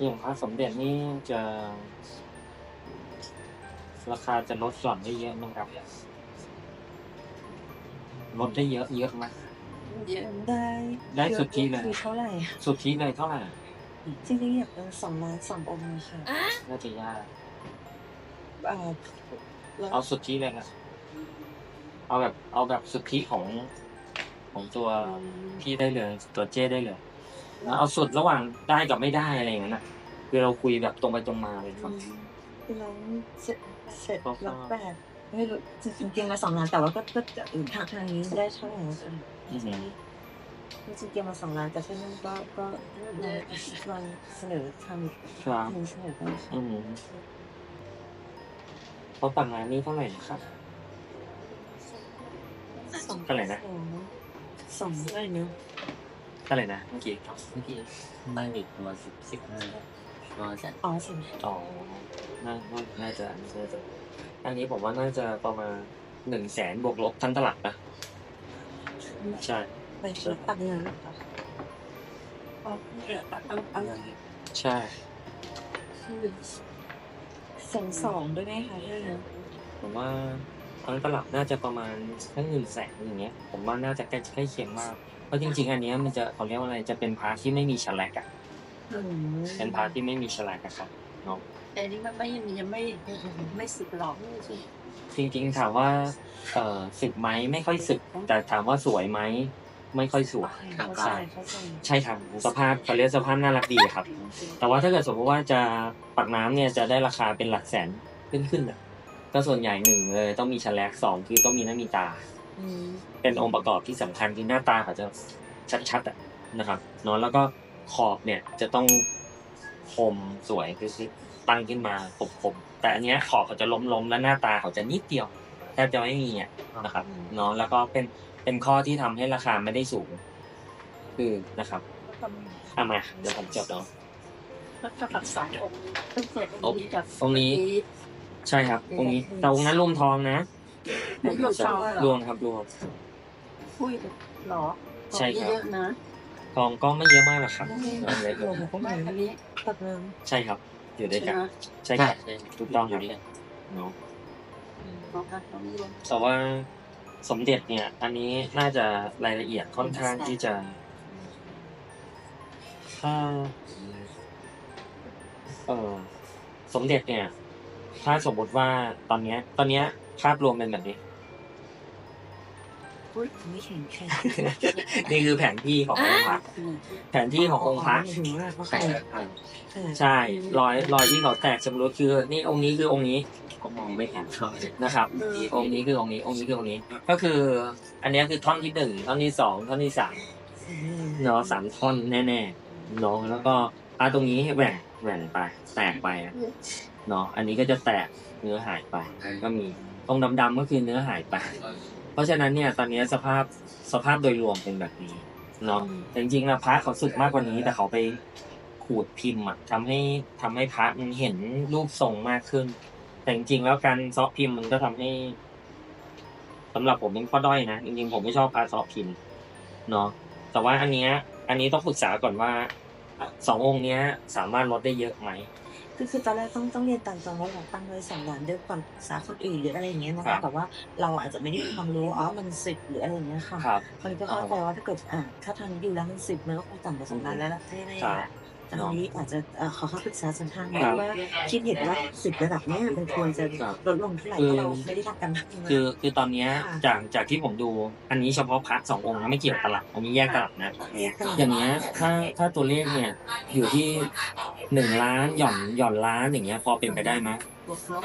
อย่างพระสมเด็จนี่จะราคาจะลดหย่อนได้เยอะนะครับลดได้เยอะเยอะไหมเยอะได้ได้สุทธิเลยคือเท่าไหร่อะสุทธิเลยเท่าไหร่จริงๆอยากเป็นสองล้านสององค์ค่ะน่าจะยากเอ่อแล้วเอาสุทธิเลยครับเอาแบบเอาแบบสุทธิของของตัวพี่ได้เลย ตัวเจ้ได้เลย แล้วเอาสุดระหว่างได้กับไม่ได้อะไรอย่างนั้นนะคือเราคุยแบบตรงไปตรงมาเลยครับ คือน้องเสร็จเสร็จก็ก็แล้วแปดไม่รู้จริงๆมาสองล้านแต่ว่าก็ก็จะอื่นทางทางนี้ได้เท่าไหร่อะอือหือจริงๆมาสองล้านแต่ที่นั่นก็ก็ลองเสนอทำครับทำเสนอไปอืมเขาต่างงานนี้เท่าไหร่นะครับ สองเท่าไหร่นะ สองสองได้เนอะ เท่าไหร่นะเมื่อกี้เมื่อกี้ไม่อีกประมาณสิบสิบห้าประมาณสักอ๋อสิอ๋อน่าน่าน่าจะน่าจะอันนี้ผมว่าน่าจะประมาณหนึ่งแสนบวกลบทั้งตลาดนะใช่ไปเช็คปักเงินค่ะเอาเอาเอาใช่แสนสองด้วยไหมคะพี่เนอะผมว่าทั้งตลาดน่าจะประมาณทั้งหนึ่งแสนอย่างเงี้ย ผมว่าน่าจะใกล้ใกล้เคียงมาก เพราะจริง ๆ อันเนี้ยมันจะเขาเรียกว่าอะไรจะเป็นพาร์ทที่ไม่มีฉลักอะอืมเป็นพาร์ทที่ไม่มีฉลักอะครับเนาะแต่นี่มันไม่ยังไม่ไม่สิบหรอกจริง ๆ ถามว่าเอ่อสึกไหมไม่ค่อยสึก แต่ถามว่าสวยไหมไม่ค่อยสวย เข้าใจเข้าใจใช่ครับสภาพเขาเรียกสภาพน่ารักดีครับ แต่ว่าถ้าเกิดสมมติว่าจะปักน้ำเนี่ยจะได้ราคาเป็นหลักแสนขึ้นขึ้นๆอะก็ส่วนใหญ่หนึ่งเลยต้องมีฉลกสองคือต้องมีหน้ามีตาอืม เป็นองค์ประกอบที่สำคัญคือหน้าตาเขาจะชัดๆอะนะครับเนอะแล้วก็ขอบเนี่ยจะต้องคมสวยคือคือตั้งขึ้นมาคมๆแต่อันเนี้ยขอบเขาจะล้มๆแล้วหน้าตาเขาจะนิดเดียวแทบจะไม่มีอะนะครับเนาะแล้วก็เป็นเป็นข้อที่ทำให้ราคาไม่ได้สูง คือนะครับเอามาเดี๋ยวผมจบเนาะแล้วก็ปักสององค์ตั้งแต่องค์นี้กับองค์นี้ ใช่ครับองค์นี้แต่องค์นั้นรวมทองนะ ผมยกสองรวมครับรวมคุยหรอใช่ครับ เยอะนะทองก็ไม่เยอะมากหรอกครับเอาเลยโอ้โหก็เหมือนอันนี้ปักเงินใช่ครับ อยู่ด้วยใช่กัน ไหมใช่ครับถูกต้องครับเนาะของกันของรวมแต่ว่าสมเด็จเนี่ย อันนี้น่าจะรายละเอียดค่อนข้างที่จะถ้าเออสมเด็จเนี่ย ถ้าสมมติว่าตอนเนี้ย ตอนเนี้ยภาพรวมเป็นแบบนี้ไม่แข็งแข็ง นี่คือแผนที่ขององค์พระแผนที่ขององค์พระถึงว่าเขาแตใส่กใช่ รอยรอยที่เขาแตกชำรุดคือนี่องค์นี้คือองค์นี้ก็มองไม่เห็นเขานะครับ องค์นี้คือองค์นี้ องค์นี้คือองค์นี้ ก็คือ อันเนี้ยคือท่อนที่หนึ่งท่อนที่สองท่อนที่สามเนาะสามท่อนแน่ๆเนาะแล้วก็อาตรงนี้แหว่งแหว่งไป แตกไปอะเนาะอันนี้ก็จะแตกเนื้อหายไป ก็มีตรงดำๆก็คือเนื้อหายไปเพ ราะฉะนั้นเนี่ยตอนนี้สภาพสภาพโดยรวมเป็นแบบนี้เนาะแต่จริงๆนะพระเขาสึกมากกว่านี้ แต่เขาไปขูดพิมพ์อะทำให้ทำให้พระมันเห็นรูปทรงมากขึ้น แต่จริงๆแล้วการซอฟต์พิมพ์มันก็ทำให้สำหรับผมเป็นข้อด้อยนะจริงๆผมไม่ชอบการซอฟต์พิมพ์เนาะแต่ว่าอันเนี้ยอันนี้ต้องปรึกษาก่อนว่าสององค์เนี้ยสามารถลดได้เยอะไหม คือคือตอนแรกต้องต้องเรียนตามตรงว่าเราตั้งไว้สองล้านด้วยความศึกษาคนอื่นหรืออะไรอย่างเงี้ยนะครัคะบแต่ว่าเราอาจจะไม่ได้มีความรู้อ๋อมันสิบหรืออะไรอย่างเงี้ยค่ะครับ คนก็เข้าใจว่าถ้าเกิดอ่าถ้าทางอยู่แล้วมันสิบมันก็คงต่ำกว่าสองล้านแล้วล่ะแน่ๆใช่แต่ทีนี้อาจจะเอ่อขอเข้าปรึกษาสันทางครับว่า คิดเห็นว่าสิบระดับเนี้ยมันควรจะครับลดลงเท่าไหร่คือเพราะเราไม่ได้ทำกันบ้านคือคือตอนเนี้ยค่ะจากจากที่ผมดูอันนี้เฉพาะพระสององค์นะไม่เกี่ยวกับตลับอันนี้แยกตลับนะ อย่างเงี้ยถ้าถ้าตัวเลขเนี่ยอยู่ที่หนึ่งล้านหย่อนหย่อนล้านอย่างเงี้ยพอเป็นไปได้ไหมบวกลบ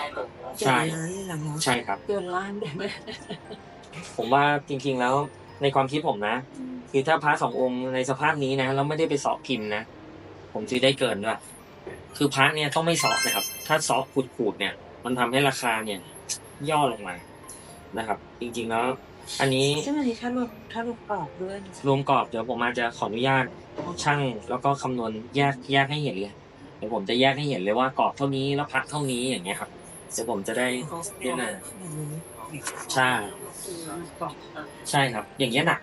ใช่เจ็ดล้านเลยเหรอเนาะใช่ครับเกินล้านได้ไหมผมว่าจริง ๆแล้วในความคิดผมนะ คือถ้าพระสององค์ในสภาพนี้นะแล้วไม่ได้ไปเสอบพิมพ์นะ ผมซื้อได้เกินด้วยคือพระเนี่ยต้องไม่เสอบนะครับ ถ้าเสอบขูดๆเนี่ย มันทำให้ราคาเนี่ย ย่อลงมานะครับ จริงๆแล้วอันนี้ซึ่งอันนี้ถ้ารวมถ้ารวมกรอบด้วยรวมกรอบเดี๋ยวผมอาจจะขออนุญาตช่างแล้วก็คำนวณแยกแยกให้เห็นเลยเดี๋ยวผมจะแยกให้เห็นเลยว่ากรอบเท่านี้แล้วพักเท่านี้อย่างเงี้ยครับเดี๋ยวผมจะได้เรียกหน่อยใช่ใช่ครับ อย่างเงี้ยหนัก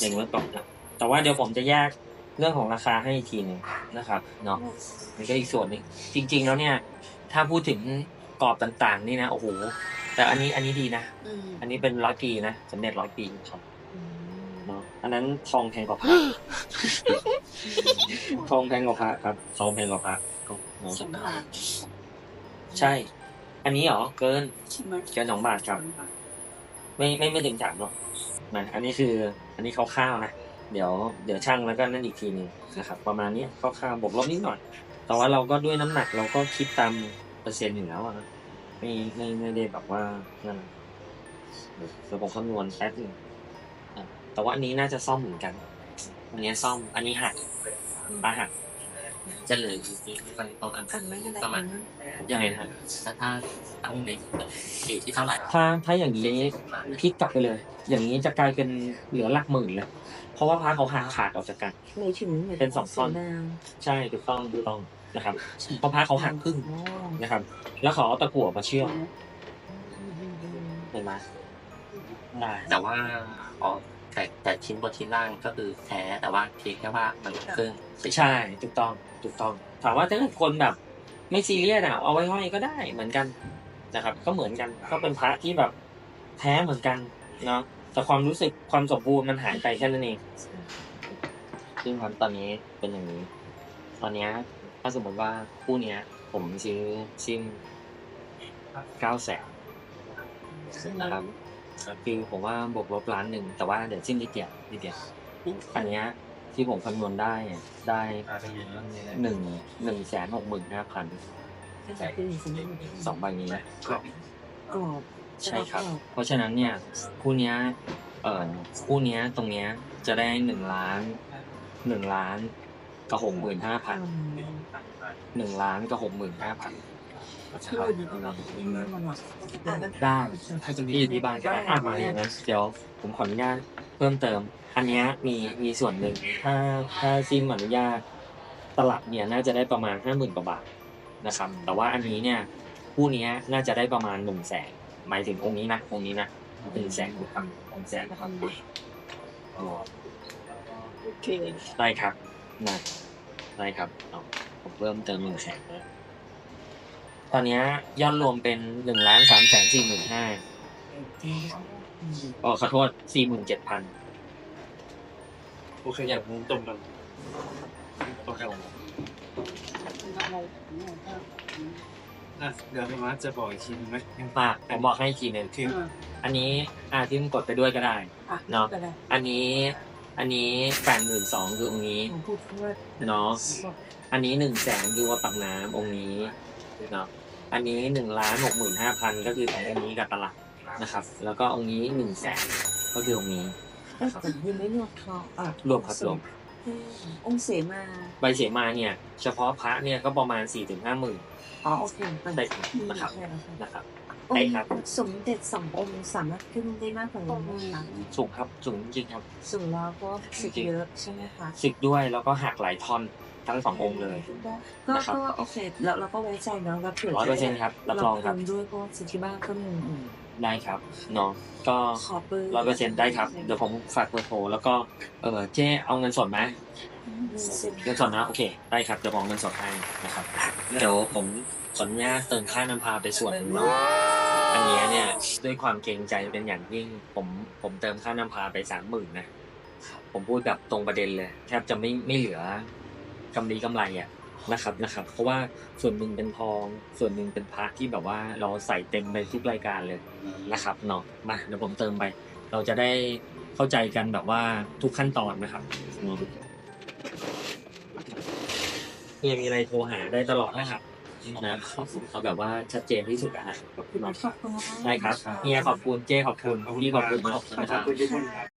อย่างเงี้ยกรอบหนักแต่ว่าเดี๋ยวผมจะแยก เรื่องของราคาให้อีกทีหนึงนะครับเนาะนี่ก็อีกส่วนหนึ่งจริง ๆ แล้วเนี่ย ถ้าพูดถึงกรอบต่างๆ นี่นะโอ้โหแต่อันนี้อันนี้ดีนะ อืมอันนี้เป็นร้อยปีนะสมเด็จร้อยปีครับอืมเนาะอันนั้นทองแพงกว่าพระ ทองแพงกว่าพระครับทองแพงกว่าพระเนาะสองบาทใช่ อันนี้เหรอเกินใช่ไหมเกินสองบาทครับ ไม่ไม่ไม่ถึงสามหรอกนะอันนี้คือ อันนี้คร่าวๆนะ เดี๋ยวเดี๋ยวช่างแล้วก็นั่นอีกทีหนึงนะครับประมาณนี้คร่าวๆบวกลบนิดหน่อย แต่ว่าเราก็ด้วยน้ำหนักเราก็คิดตามเปอร์เซ็นต์อยู่แล้วอะนะไม่ไม่ไม่ได้แบบว่านั่นเดี๋ยวผมคำนวณแป๊บหนึงอะแต่ว่าอันนี้น่าจะซ่อมเหมือนกัน อันนี้ซ่อมอันนี้หักปลาหัก จะเหลืออยู่ที่มันประมาณอันไม่เป็นไรประมาณยังไงนะฮะถ้าถ้าตั้งในอยู่ที่เท่าไหร่ถ้าถ้าอย่างนี้พลิกกลับไปเลย อย่างนี้จะกลายเป็นเหลือหลักหมื่นเลยเพราะว่าพระเขาหักขาดออกจากกันหมายถึงหมืเป็นสองท่อนสีแดงใช่ถูกต้องถูกต้องนะครับเพราะพระเขาหักครึ่งโอ้นะครับ แล้วเขาเอาตะกั่วมาเชื่อมเห็นไหมได้แต่ว่าอ๋อ แต่แต่ชิ้นบนชิ้นล่างก็คือแท้แต่ว่าเพียงแค่ว่ามันเครื่องใช่ถูกต้องถูกต้อง ถามว่าถ้าเกิดคนแบบ ไม่ซีเรียสอะเอาไว้ห้อยก็ได้เหมือนกันนะครับ ก็เหมือนกันก็เป็นพระที่แบบแท้เหมือนกันเนาะแต่ความรู้สึกความสมบูรณ์มันหายไปแค่นั้นเองซึ่งครับตอนนี้เป็นอย่างนี้ ตอนเนี้ยถ้าสมมติว่าคู่เนี้ย ผมซื้อซิมเก้าแสนนะครับ คือผมว่าบวกลบล้านหนึ่งแต่ว่าเดี๋ยวสิ้นนิดเดียวนิดเดียวอันเนี้ยที่ผมคำนวณได้อะได้หนึ่งหนึ่งแสนหกหมื่นห้าพันก็จะเป็นสีแดงสองใบนี้นะกรอบใช่ครับ เพราะฉะนั้นเนี่ยคู่เนี้ยเอ่อคู่เนี้ยตรงเนี้ยจะได้หนึ่งล้านหนึ่งล้านกับหกหมื่นห้าพันหนึ่งล้านกับหกหมื่นห้าพัน นหวานอะได้ถ้าจะที่ที่บ้านก็ได้อะมาอย่างนั้นเดี๋ยวผมขออนุญาตเพิ่มเติม อันเนี้ยมีมีส่วนหนึ่งถ้าถ้าซิมอนุญาตตลับเนี่ยน่าจะได้ประมาณห้าหมื่นกว่าบาทนะครับ แต่ว่าอันนี้เนี่ยคู่เนี้ยน่าจะได้ประมาณหนึ่งแสนหมายถึงองค์นี้นะองค์นี้นะหนึ่งแสนครับหนึ่งแสนนะครับอ๋อโอเคได้ครับนะได้ครับเอาผมเพิ่มเติมหนึ่งแสนนะ ตอนเนี้ยยอดรวมเป็นหนึ่งล้านสามแสนสี่หมื่นห้าอ๋อขอโทษสี่หมื่นเจ็ดพันโอเคอย่างผมตรงกันโอเคอะเดี๋ยวพี่มาร์คจะบอกอีกทีนึงไหมยังปากผมบอกให้อีกทีหนึ่งคืออันนี้อาที่มึงกดไปด้วยก็ได้อะเนาะก็ได้อันนี้อันนี้แปดหมื่นสองคือองค์นี้ผมพูดว่าเนาะอันนี้หนึ่งแสนคือว่าปักน้ำองค์นี้เนาะ อันนี้หนึ่งล้านหกหมื่นห้าพันก็คือขององค์นี้กับตลับนะครับ แล้วก็องค์นี้หนึ่งแสนก็คือองค์นี้เอ้ยแต่ยังไม่รวมเขาอะรวมครับรวมอืมองค์เสมาใบเสมาเนี่ย เฉพาะพระเนี่ยก็ประมาณสี่ถึงห้าหมื่นอ๋อโอเคเป็นได้นะครับใช่แล้วนะครับองได้ค์ครับสมเด็จสององค์สามารถขึ้นได้มากกว่านี้ไหมคะสูงครับสูงจริงครับสูงแล้วก็สิบเยอะใช่ไหมคะสึกด้วยแล้วก็หักหลายท่อน ทั้งสององค์เลย ก็นะครับ ก็โอเคแล้วเราก็ไว้ใจเนาะแล้วเผื่อร้อยเปอร์เซ็นต์ครับ รับรองครับเาด้วยเพราะว่าสิทธิบ้านก็มีอืมได้ครับเนาะก็ขอเบอร์ร้อยเปอร์เซ็นต์ได้ครับ เดี๋ยวผมฝากเบอร์โทรแล้วก็เออเจ๊เอาเงินสดไหมเงินสดนะ โอเค ได้ครับ เดี๋ยวผมเอาเงินสดให้นะครับ เดี๋ยวผมขออนุญาตเติมค่าน้ำพาไปส่วนหนึ่งเนาะ อันเนี้ยเนี่ยด้วยความเกรงใจเป็นอย่างยิ่ง ผมผมเติมค่าน้ำพาไปสามหมื่นนะ ผมพูดแบบตรงประเด็นเลย แทบจะไม่ไม่เหลือ กำไรกำไรอะนะครับนะครับ เพราะว่าส่วนหนึ่งเป็นทอง ส่วนหนึ่งเป็นพระที่แบบว่าเราใส่เต็มไปทุกรายการเลยนะครับเนาะมาเดี๋ยวผมเติมไป เราจะได้เข้าใจกันแบบว่าทุกขั้นตอนนะครับเฮียมีอะไรโทรหาได้ตลอดนะครับนะเอาแบบว่าชัดเจนที่สุดอะฮะขอบคุณมากได้ครับเฮียขอบคุณเจ้ขอบคุณพี่ขอบคุณนะครับขอบคุณทุกคนครับ